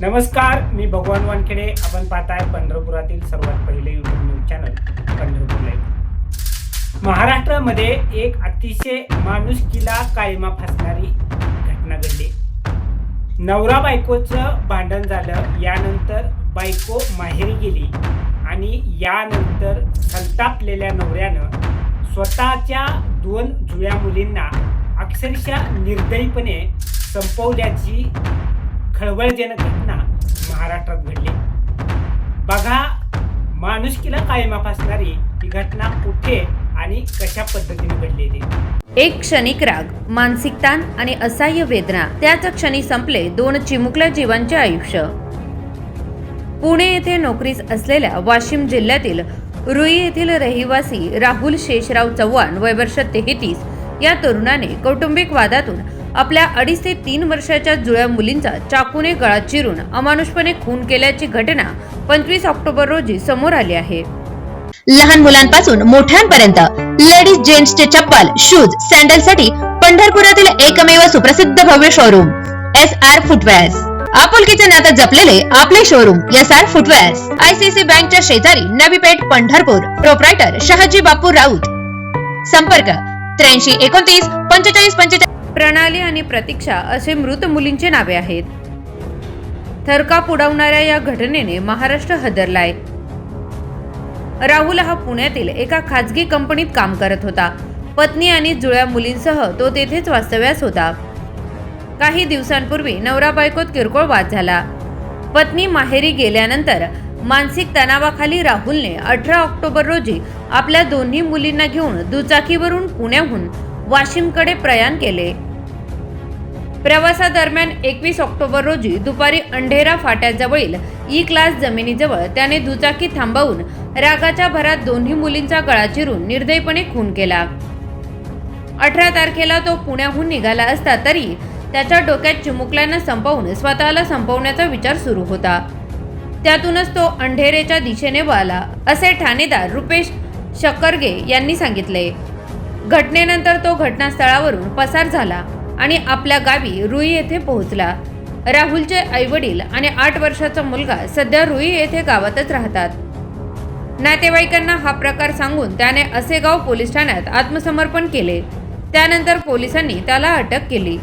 नमस्कार मी भगवान वानखेडे. आपण पाहताय पंढरपुरातील सर्वात पहिले YouTube news channel Pandharpur live महाराष्ट्रामध्ये एक अतिशय माणुसकीला कायमा फासणारी घटना घडली. नवरा बायकोचं भांडण झालं यानंतर बायको माहेरी गेली आणि यानंतर संतापलेल्या नवऱ्यानं स्वतःच्या दोन जुळ्या मुलींना अक्षरशः निर्दयीपणे संपवल्याची खळबळजनक घटना महाराष्ट्रात घडली. बघा माणुसकीला कायमा फासणारी ही घटना कुठे आणि कशा पद्धतीने घडली ती? एक क्षणिक राग मानसिक ताण आणि असह्य वेदना त्याच क्षणी संपले दोन चिमुकल्या जीवांचे आयुष्य. पुणे येथे नोकरीस असलेल्या वाशिम जिल्ह्यातील रुई येथील रहिवासी राहुल शेषराव चव्हाण वय वर्ष तेहतीस या तरुणाने कौटुंबिक वादातून आपल्या अडीच ते तीन वर्षाच्या जुळ्या मुलींचा चाकूने गळा चिरून अमानुषपणे खून केल्याची घटना पंचवीस ऑक्टोबर रोजी समोर आली आहे. लहान मुलांपासून मोठ्यांपर्यंत लेडीज जेंट्सचे चप्पल शूज सँडलसाठी पंढरपुरातील एकमेव सुप्रसिद्ध भव्य शोरूम एस आर फुटवेअर्स आपुलकीचे नातं जपलेले आपले showroom S R footwears ICC बँकच्या शेजारी नवी पेठ पंढरपूर. प्रोप्रायटर शहाजी बापू राऊत. संपर्क त्र्याऐंशी एकोणतीस पंचेचाळीस पंचेचाळीस प्रणाली आणि प्रतीक्षा असे मृत मुलींचे नावे आहेत. थरकाप उडवणाऱ्या या घटनेने महाराष्ट्र हदरलाय. राहुल हा पुण्यातील एका खाजगी कंपनीत काम करत होता. पत्नी आणि जुळ्या मुलींसह तो तेथेच वास्तव्यास होता. काही दिवसांपूर्वी नवरा बायकोत किरकोळ वाद झाला. पत्नी माहेरी गेल्यानंतर मानसिक तणावाखाली राहुलने अठरा ऑक्टोबर रोजी आपल्या दोन्ही मुलींना घेऊन दुचाकीवरून पुण्याहून वाशिमकडे प्रयाण केले. प्रवासादरम्यान एकवीस ऑक्टोबर रोजी दुपारी अंढेरा फाट्याजवळील ई क्लास जमिनीजवळ त्याने दुचाकी थांबवून रागाच्या भरात दोन्ही मुलींचा गळा चिरून निर्दयीपणे खून केला. अठरा तारखेला तो पुण्याहून निघाला असता तरी त्याच्या डोक्यात चिमुकल्यानं संपवून स्वतःला संपवण्याचा विचार सुरू होता. त्यातूनच तो अंधेरेच्या दिशेने वळाला असे ठाणेदार रुपेश शकरगे यांनी सांगितले. घटनेनंतर तो घटनास्थळावरून पसार झाला. आणि आपल्या गावी रुई येथे पोहोचला. राहुलचे आईवडील आणि आठ वर्षाचा मुलगा सध्या रुई येथे गावातच राहतात. नातेवाईकांना हा प्रकार सांगून त्याने असेगाव पोलीस ठाण्यात आत्मसमर्पण केले. त्यानंतर पोलिसांनी त्याला अटक केली.